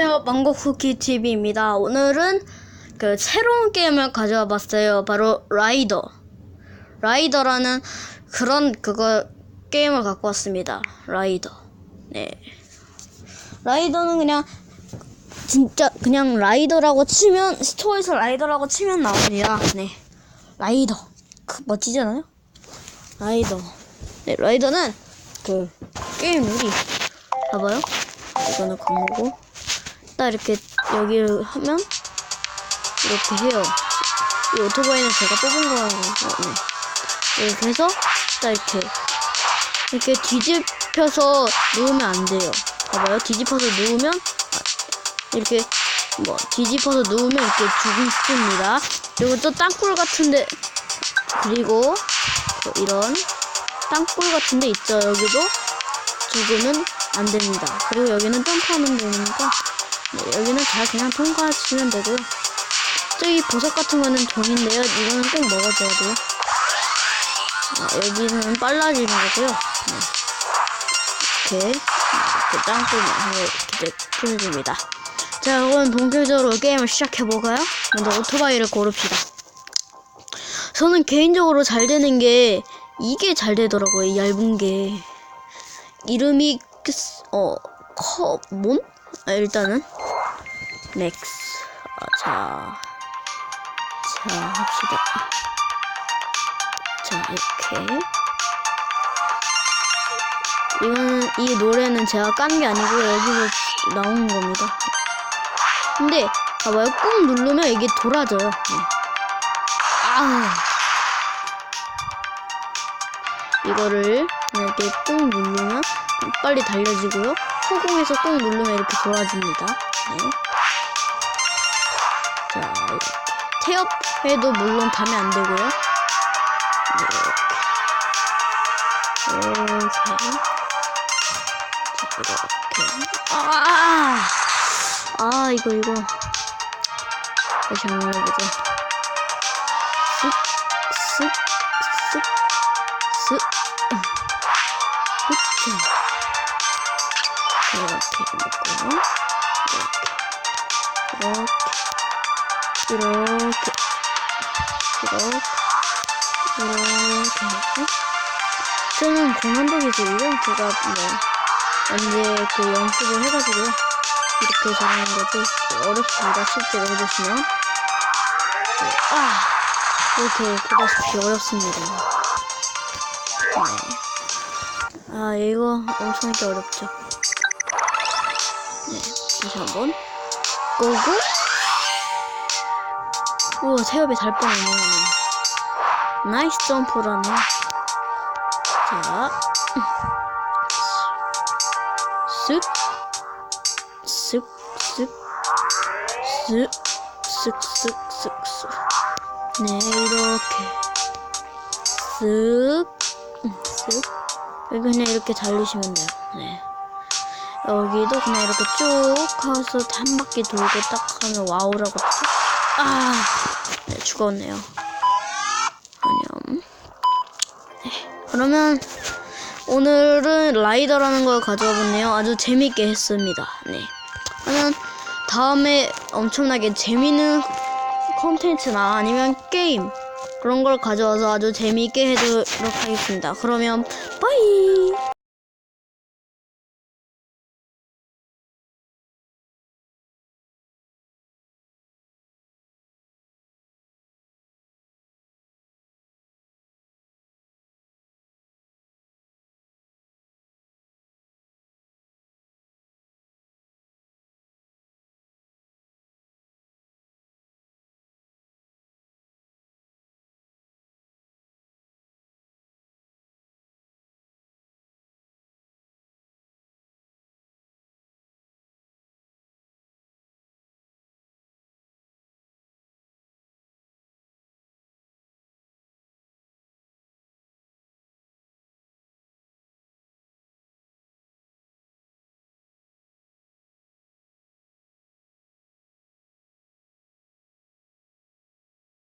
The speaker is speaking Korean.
안녕하세요 망고쿠키 TV입니다. 오늘은 그 새로운 게임을 가져와 봤어요. 바로 라이더. 라이더라는 그런 그거 게임을 갖고 왔습니다. 라이더. 네. 라이더는 그냥 진짜 그냥 라이더라고 치면 스토어에서 라이더라고 치면 나옵니다. 네. 라이더. 그 멋지잖아요? 라이더. 네, 라이더는 그 게임 룰이 봐봐요. 이거는 광고고 딱 이렇게 여기를 하면 이렇게 해요. 이 오토바이는 제가 뽑은 거라고. 네. 이렇게 해서 딱 이렇게 이렇게 뒤집혀서 누우면 안 돼요. 봐봐요. 뒤집어서 누우면 아, 이렇게 뭐 뒤집어서 누우면 이렇게 죽습니다. 그리고 또 땅굴 같은데 그리고 또 이런 땅굴 같은데 있죠. 여기도 죽으면 안 됩니다. 그리고 여기는 점프하면 되니까 네, 여기는 잘 그냥 통과하시면 되고요. 저기 보석 같은 거는 돈인데요. 이거는 꼭 먹어줘야 돼요. 아, 여기는 빨라지는 거고요. 네. 이렇게 이렇게 땅굴을 이렇게 풀어줍니다. 자, 그럼 본격적으로 게임을 시작해볼까요? 먼저 오토바이를 고릅시다. 저는 개인적으로 잘 되는 게 이게 잘 되더라고요. 이 얇은 게. 이름이 어 커몬? 아, 일단은 맥스 아, 자, 자 합시다. 자 이렇게 이거는 이 노래는 제가 깐 게 아니고 여기서 나온 겁니다. 근데 봐봐요, 꾹 누르면 이게 돌아져요. 네. 아. 이거를 이렇게 꾹 누르면 빨리 달려지고요. 허공에서 꾹 누르면 이렇게 돌아집니다. 네. 자, 이렇게. 태엽해도 물론 닿으면 안 되고요. 네, 이렇게. 이렇게. 자, 이렇게. 아! 아, 이거, 이거. 다시 한번 해보자. 쓱, 쓱, 쓱, 쓱. 그쵸. 이렇게 놓고요. 이렇게. 이렇게. 이렇게. 이렇게. 이렇게 하고. 저는 고난도 기술이요. 제가 뭐, 언제 그 연습을 해가지고요. 이렇게 잘하는 거지. 어렵습니다. 실제로 해보시면. 네. 아! 이렇게 보다시피 어렵습니다. 네. 아 이거 엄청 하기 어렵죠 네 다시 한번 고고 우와 태엽이 달 뻔했네 나이스 점프라네 자 쓱, 쓱, 쓱, 쓱, 쓱, 쓱, 쓱, 쓱. 네, 이렇게. 쓱, 음, 쓱. 여기 그냥 이렇게 달리시면 돼요. 네. 여기도 그냥 이렇게 쭉 가서 한 바퀴 돌고 딱 하면 와우라고 쭉. 아, 네, 죽었네요. 안녕. 네. 그러면 오늘은 라이더라는 걸 가져와 봤네요. 아주 재밌게 했습니다. 네. 그러면 다음에 엄청나게 재밌는 콘텐츠나 아니면 게임 그런 걸 가져와서 아주 재미있게 해도록 하겠습니다. 그러면